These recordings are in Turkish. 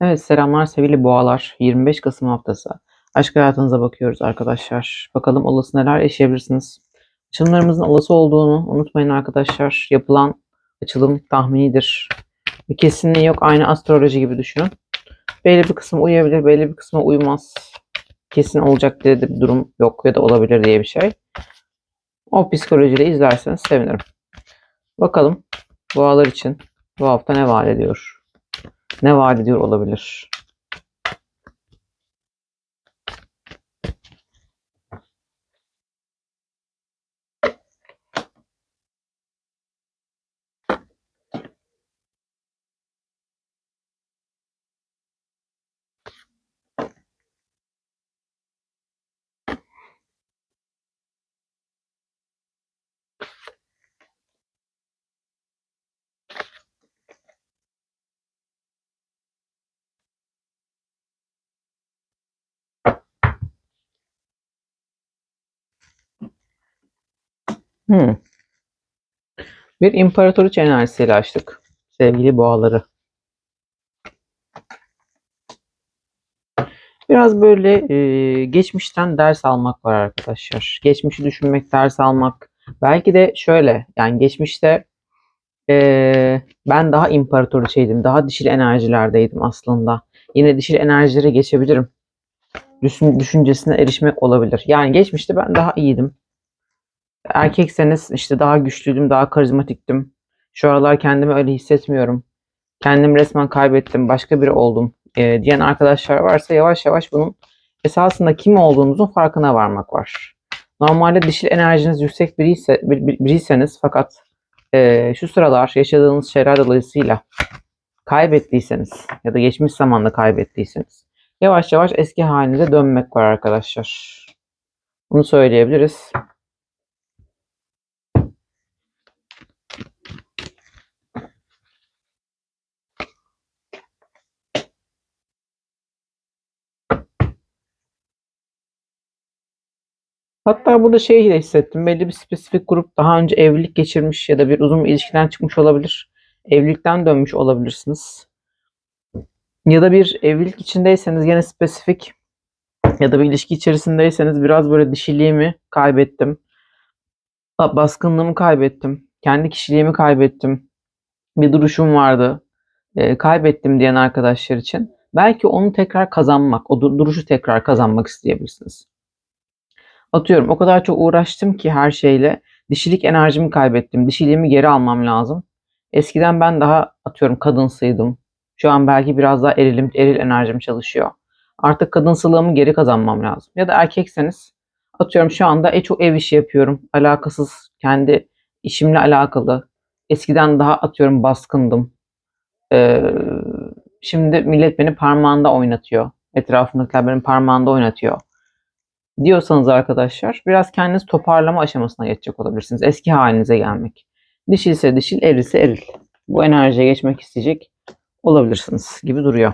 Evet selamlar sevgili boğalar. 25 Kasım haftası. Aşk hayatınıza bakıyoruz arkadaşlar. Bakalım olası neler yaşayabilirsiniz. Açılımlarımızın olası olduğunu unutmayın arkadaşlar. Yapılan açılım tahminidir. Bir kesinliği yok. Aynı astroloji gibi düşünün. Belli bir kısmı uyabilir, belli bir kısmı uymaz. Kesin olacak diye de bir durum yok ya da olabilir diye bir şey. O psikolojiyle izlerseniz sevinirim. Bakalım boğalar için bu hafta ne vaat ediyor? Ne vaat ediyor olabilir? Hmm. Bir imparatoriç enerjisiyle açtık. Sevgili boğaları. Biraz böyle e, geçmişten ders almak var arkadaşlar. Geçmişi düşünmek, ders almak. Belki de şöyle yani geçmişte e, ben daha imparatoriçeydim. Daha dişil enerjilerdeydim aslında. Yine dişil enerjilere geçebilirim. Düşün, düşüncesine erişmek olabilir. Yani geçmişte ben daha iyiydim. Erkekseniz işte daha güçlüydüm, daha karizmatiktim. Şu aralar kendimi öyle hissetmiyorum. Kendimi resmen kaybettim, başka biri oldum e, diyen arkadaşlar varsa yavaş yavaş bunun esasında kim olduğunuzun farkına varmak var. Normalde dişil enerjiniz yüksek biriyse, bir, bir, biriyseniz fakat e, şu sıralar yaşadığınız şeyler dolayısıyla kaybettiyseniz ya da geçmiş zamanda kaybettiyseniz yavaş yavaş eski halinize dönmek var arkadaşlar. Bunu söyleyebiliriz. Hatta burada şeyi de hissettim. Belli bir spesifik grup daha önce evlilik geçirmiş ya da bir uzun bir ilişkiden çıkmış olabilir. Evlilikten dönmüş olabilirsiniz. Ya da bir evlilik içindeyseniz yine spesifik ya da bir ilişki içerisindeyseniz biraz böyle dişiliğimi kaybettim. Baskınlığımı kaybettim. Kendi kişiliğimi kaybettim. Bir duruşum vardı. E, kaybettim diyen arkadaşlar için. Belki onu tekrar kazanmak, o duruşu tekrar kazanmak isteyebilirsiniz. Atıyorum o kadar çok uğraştım ki her şeyle dişilik enerjimi kaybettim. Dişiliğimi geri almam lazım. Eskiden ben daha atıyorum kadınsıydım. Şu an belki biraz daha erilim, eril enerjim çalışıyor. Artık kadınsılığımı geri kazanmam lazım. Ya da erkekseniz atıyorum şu anda e çok ev işi yapıyorum. Alakasız kendi işimle alakalı. Eskiden daha atıyorum baskındım. Ee, şimdi millet beni parmağında oynatıyor. Etrafındakiler benim parmağında oynatıyor diyorsanız arkadaşlar biraz kendiniz toparlama aşamasına geçecek olabilirsiniz. Eski halinize gelmek. Dişil ise dişil, eril eril. Bu enerjiye geçmek isteyecek olabilirsiniz gibi duruyor.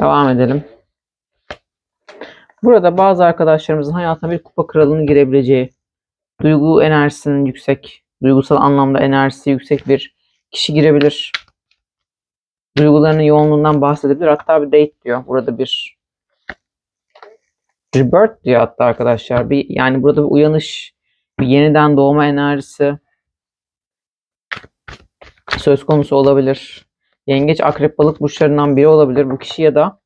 Devam edelim. Burada bazı arkadaşlarımızın hayatına bir kupa kralının girebileceği, duygu enerjisinin yüksek, duygusal anlamda enerjisi yüksek bir kişi girebilir. Duygularının yoğunluğundan bahsedebilir. Hatta bir date diyor. Burada bir Rebirth diyor hatta arkadaşlar. Bir, yani burada bir uyanış, bir yeniden doğma enerjisi söz konusu olabilir. Yengeç, akrep, balık burçlarından biri olabilir bu kişi ya da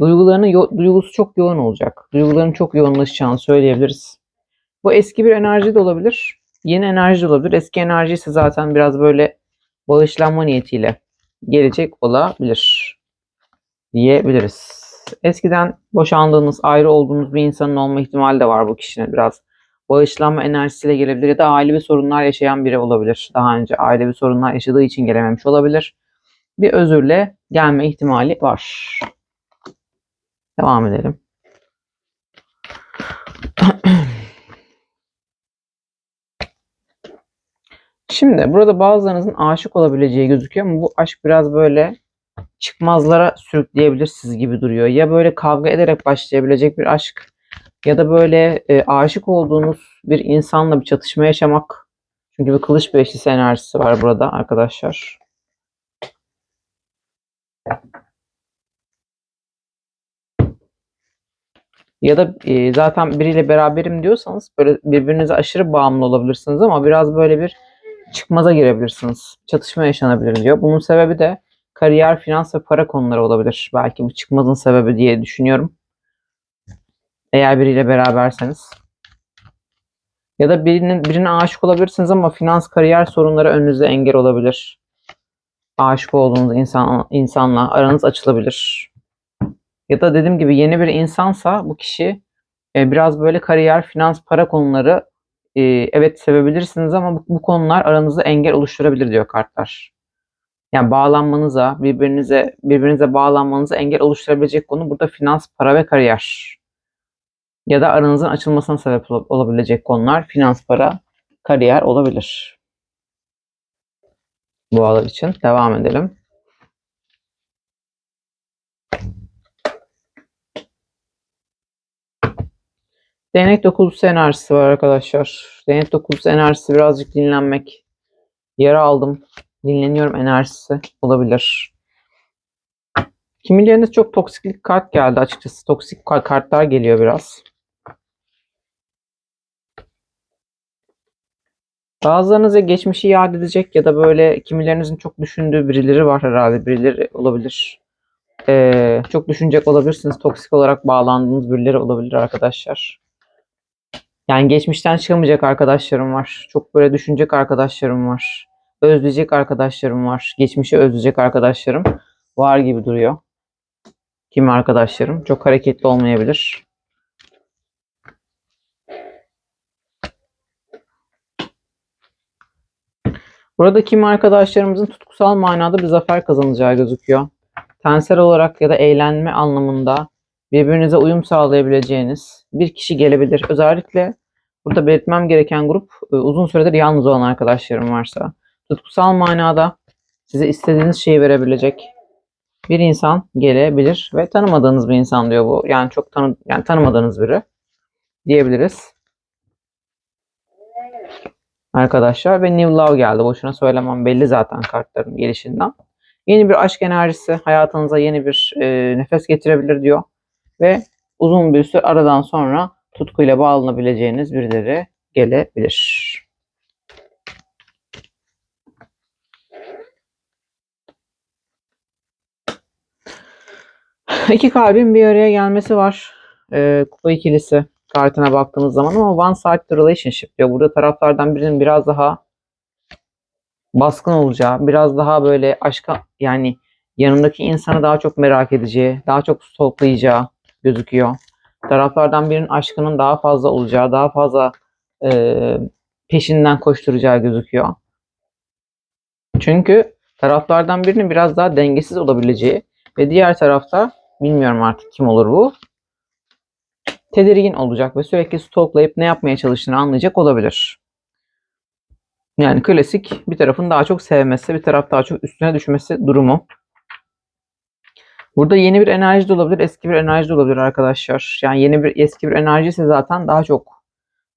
duygularının duygusu çok yoğun olacak. Duyguların çok yoğunlaşacağını söyleyebiliriz. Bu eski bir enerji de olabilir. Yeni enerji de olabilir. Eski enerji ise zaten biraz böyle bağışlanma niyetiyle gelecek olabilir diyebiliriz. Eskiden boşandığınız, ayrı olduğunuz bir insanın olma ihtimali de var bu kişinin biraz. Bağışlanma enerjisiyle gelebilir ya da ailevi sorunlar yaşayan biri olabilir. Daha önce ailevi sorunlar yaşadığı için gelememiş olabilir. Bir özürle gelme ihtimali var. Devam edelim. Şimdi burada bazılarınızın aşık olabileceği gözüküyor ama bu aşk biraz böyle çıkmazlara sürükleyebilir siz gibi duruyor. Ya böyle kavga ederek başlayabilecek bir aşk ya da böyle e, aşık olduğunuz bir insanla bir çatışma yaşamak. Çünkü bir kılıç beşlisi enerjisi var burada arkadaşlar. Ya da e, zaten biriyle beraberim diyorsanız böyle birbirinize aşırı bağımlı olabilirsiniz ama biraz böyle bir çıkmaza girebilirsiniz. Çatışma yaşanabilir diyor. Bunun sebebi de kariyer, finans ve para konuları olabilir. Belki bu çıkmazın sebebi diye düşünüyorum. Eğer biriyle beraberseniz. Ya da birinin, birine aşık olabilirsiniz ama finans, kariyer sorunları önünüze engel olabilir. Aşık olduğunuz insan, insanla aranız açılabilir. Ya da dediğim gibi yeni bir insansa bu kişi e, biraz böyle kariyer, finans, para konuları e, evet sevebilirsiniz ama bu, bu konular aranızda engel oluşturabilir diyor kartlar. Yani bağlanmanıza, birbirinize birbirinize bağlanmanıza engel oluşturabilecek konu burada finans, para ve kariyer. Ya da aranızın açılmasına sebep ol- olabilecek konular finans, para, kariyer olabilir. Boğalar için devam edelim. Değnek dokuzlusu enerjisi var arkadaşlar. Değnek dokuzlusu enerjisi birazcık dinlenmek. Yara aldım. Dinleniyorum enerjisi olabilir. Kimilerinde çok toksiklik kart geldi açıkçası. Toksik ka- kartlar geliyor biraz. Bazılarınıza geçmişi yad edecek ya da böyle kimilerinizin çok düşündüğü birileri var herhalde. Birileri olabilir. Ee, çok düşünecek olabilirsiniz. Toksik olarak bağlandığınız birileri olabilir arkadaşlar. Yani geçmişten çıkamayacak arkadaşlarım var. Çok böyle düşünecek arkadaşlarım var. Özleyecek arkadaşlarım var. Geçmişi özleyecek arkadaşlarım var gibi duruyor. Kimi arkadaşlarım. Çok hareketli olmayabilir. Burada kimi arkadaşlarımızın tutkusal manada bir zafer kazanacağı gözüküyor. Tensel olarak ya da eğlenme anlamında birbirinize uyum sağlayabileceğiniz bir kişi gelebilir. Özellikle burada belirtmem gereken grup e, uzun süredir yalnız olan arkadaşlarım varsa. Tutkusal manada size istediğiniz şeyi verebilecek bir insan gelebilir ve tanımadığınız bir insan diyor bu. Yani çok tanı yani tanımadığınız biri diyebiliriz. Arkadaşlar ve New Love geldi. Boşuna söylemem belli zaten kartların gelişinden. Yeni bir aşk enerjisi hayatınıza yeni bir e, nefes getirebilir diyor. Ve uzun bir süre aradan sonra tutkuyla bağlanabileceğiniz birileri gelebilir. İki kalbin bir araya gelmesi var. Ee, kupa ikilisi kartına baktığımız zaman ama one sided relationship diyor. Burada taraflardan birinin biraz daha baskın olacağı, biraz daha böyle aşka yani yanındaki insanı daha çok merak edeceği, daha çok stalklayacağı gözüküyor. Taraflardan birinin aşkının daha fazla olacağı, daha fazla e, peşinden koşturacağı gözüküyor. Çünkü taraflardan birinin biraz daha dengesiz olabileceği ve diğer tarafta bilmiyorum artık kim olur bu. Tedirgin olacak ve sürekli stalklayıp ne yapmaya çalıştığını anlayacak olabilir. Yani klasik bir tarafın daha çok sevmesi, bir taraf daha çok üstüne düşmesi durumu. Burada yeni bir enerji de olabilir, eski bir enerji de olabilir arkadaşlar. Yani yeni bir eski bir enerji ise zaten daha çok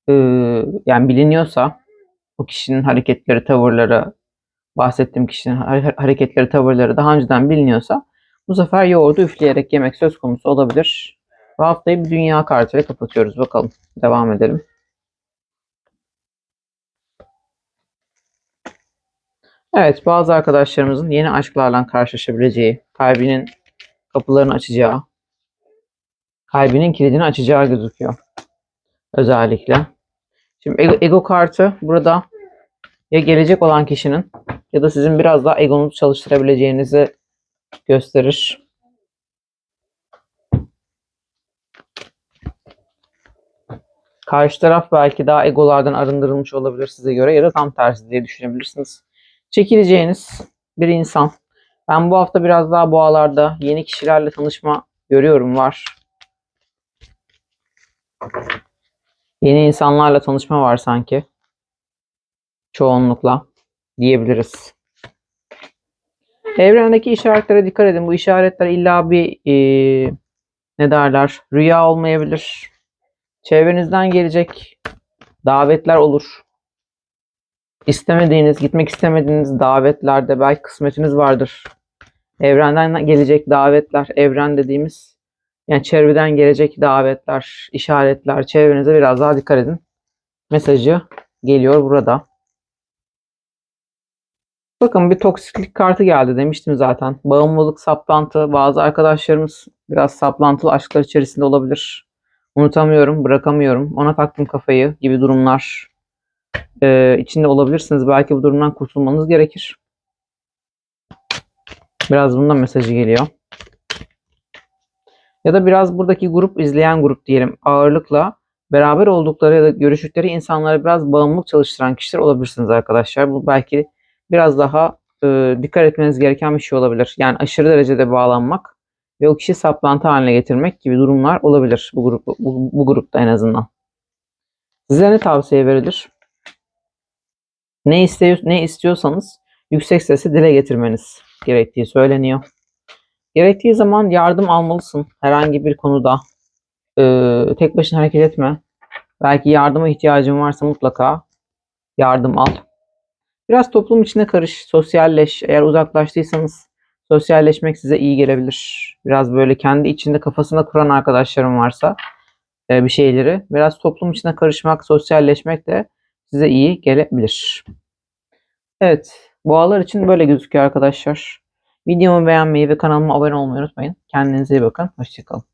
e, yani biliniyorsa o kişinin hareketleri, tavırları, bahsettiğim kişinin hare- hareketleri, tavırları daha önceden biliniyorsa bu sefer yoğurdu üfleyerek yemek söz konusu olabilir. Bu haftayı bir dünya kartıyla kapatıyoruz. Bakalım. Devam edelim. Evet, bazı arkadaşlarımızın yeni aşklarla karşılaşabileceği, kalbinin kapılarını açacağı, kalbinin kilidini açacağı gözüküyor. Özellikle. Şimdi ego, ego kartı burada ya gelecek olan kişinin ya da sizin biraz daha egonuzu çalıştırabileceğinizi gösterir. Karşı taraf belki daha egolardan arındırılmış olabilir size göre ya da tam tersi diye düşünebilirsiniz. Çekileceğiniz bir insan. Ben bu hafta biraz daha boğalarda yeni kişilerle tanışma görüyorum var. Yeni insanlarla tanışma var sanki. Çoğunlukla diyebiliriz. Evrendeki işaretlere dikkat edin. Bu işaretler illa bir eee, ne derler rüya olmayabilir. Çevrenizden gelecek davetler olur. İstemediğiniz, gitmek istemediğiniz davetlerde belki kısmetiniz vardır. Evrenden gelecek davetler, evren dediğimiz Yani çevreden gelecek davetler, işaretler, çevrenize biraz daha dikkat edin. Mesajı geliyor burada. Bakın bir toksiklik kartı geldi demiştim zaten. Bağımlılık, saplantı. Bazı arkadaşlarımız biraz saplantılı aşklar içerisinde olabilir. Unutamıyorum, bırakamıyorum. Ona taktım kafayı gibi durumlar e, içinde olabilirsiniz. Belki bu durumdan kurtulmanız gerekir. Biraz bundan mesajı geliyor. Ya da biraz buradaki grup izleyen grup diyelim ağırlıkla beraber oldukları ya da görüştükleri insanlara biraz bağımlılık çalıştıran kişiler olabilirsiniz arkadaşlar. Bu belki biraz daha e, dikkat etmeniz gereken bir şey olabilir. Yani aşırı derecede bağlanmak ve o kişi saplantı haline getirmek gibi durumlar olabilir bu, grup, bu, bu grupta en azından. Size ne tavsiye verilir? Ne, istiyor, ne istiyorsanız yüksek sesle dile getirmeniz gerektiği söyleniyor. Gerektiği zaman yardım almalısın herhangi bir konuda. Ee, tek başına hareket etme. Belki yardıma ihtiyacın varsa mutlaka yardım al. Biraz toplum içine karış, sosyalleş. Eğer uzaklaştıysanız sosyalleşmek size iyi gelebilir. Biraz böyle kendi içinde kafasında kuran arkadaşlarım varsa e, bir şeyleri biraz toplum içine karışmak, sosyalleşmek de size iyi gelebilir. Evet, boğalar için böyle gözüküyor arkadaşlar. Videomu beğenmeyi ve kanalıma abone olmayı unutmayın. Kendinize iyi bakın. Hoşçakalın.